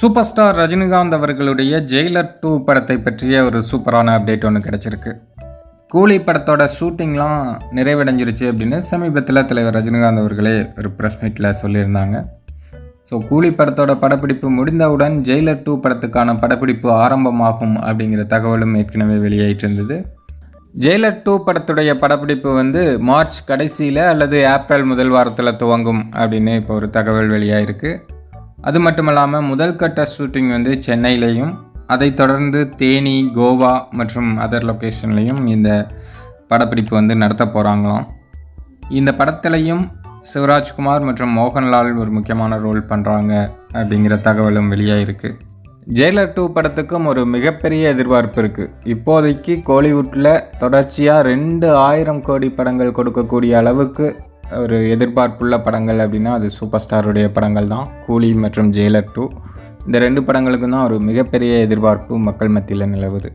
Super star Rajinikanth அவர்களுடைய Jailer two படத்தை பற்றிய ஒரு சூப்பரான அப்டேட் ஒன்று கிடச்சிருக்கு. கூலி படத்தோட ஷூட்டிங்லாம் நிறைவடைஞ்சிருச்சு அப்படின்னு சமீபத்தில் தலைவர் ரஜினிகாந்த் அவர்களே ஒரு ப்ரெஸ் மீட்டில் சொல்லியிருந்தாங்க. ஸோ கூலி படத்தோட படப்பிடிப்பு முடிந்தவுடன் ஜெயிலர் டூ படத்துக்கான படப்பிடிப்பு ஆரம்பமாகும் அப்படிங்கிற தகவலும் ஏற்கனவே வெளியாயிட்டு இருந்தது. ஜெயிலர் டூ படத்துடைய படப்பிடிப்பு வந்து மார்ச் கடைசியில் அல்லது ஏப்ரல் முதல் வாரத்தில் துவங்கும் அப்படின்னு இப்போ ஒரு தகவல் வெளியாயிருக்கு. அது மட்டும் இல்லாமல் முதல் கட்ட ஷூட்டிங் வந்து சென்னையிலையும் அதைத் தொடர்ந்து தேனி கோவா மற்றும் அதர் லொக்கேஷன்லேயும் இந்த படப்பிடிப்பு வந்து நடத்த போகிறாங்களாம் இந்த படத்துலையும் சிவராஜ்குமார் மற்றும் மோகன்லால் ஒரு முக்கியமான ரோல் பண்ணுறாங்க அப்படிங்கிற தகவலும் வெளியாகிருக்கு ஜெயிலர் டூ படத்துக்கும் ஒரு மிகப்பெரிய எதிர்பார்ப்பு இருக்குது இப்போதைக்கு கோலிவுட்டில் தொடர்ச்சியாக ரெண்டு ஆயிரம் கோடி படங்கள் கொடுக்கக்கூடிய அளவுக்கு ஒரு எதிர்பார்ப்புள்ள படங்கள் அப்படின்னா அது சூப்பர் ஸ்டாருடைய படங்கள் தான். கூலி மற்றும் ஜெயிலர் டூ. இந்த ரெண்டு படங்களுக்கும் தான் ஒரு மிகப்பெரிய எதிர்பார்ப்பு மக்கள் மத்தியில் நிலவுது.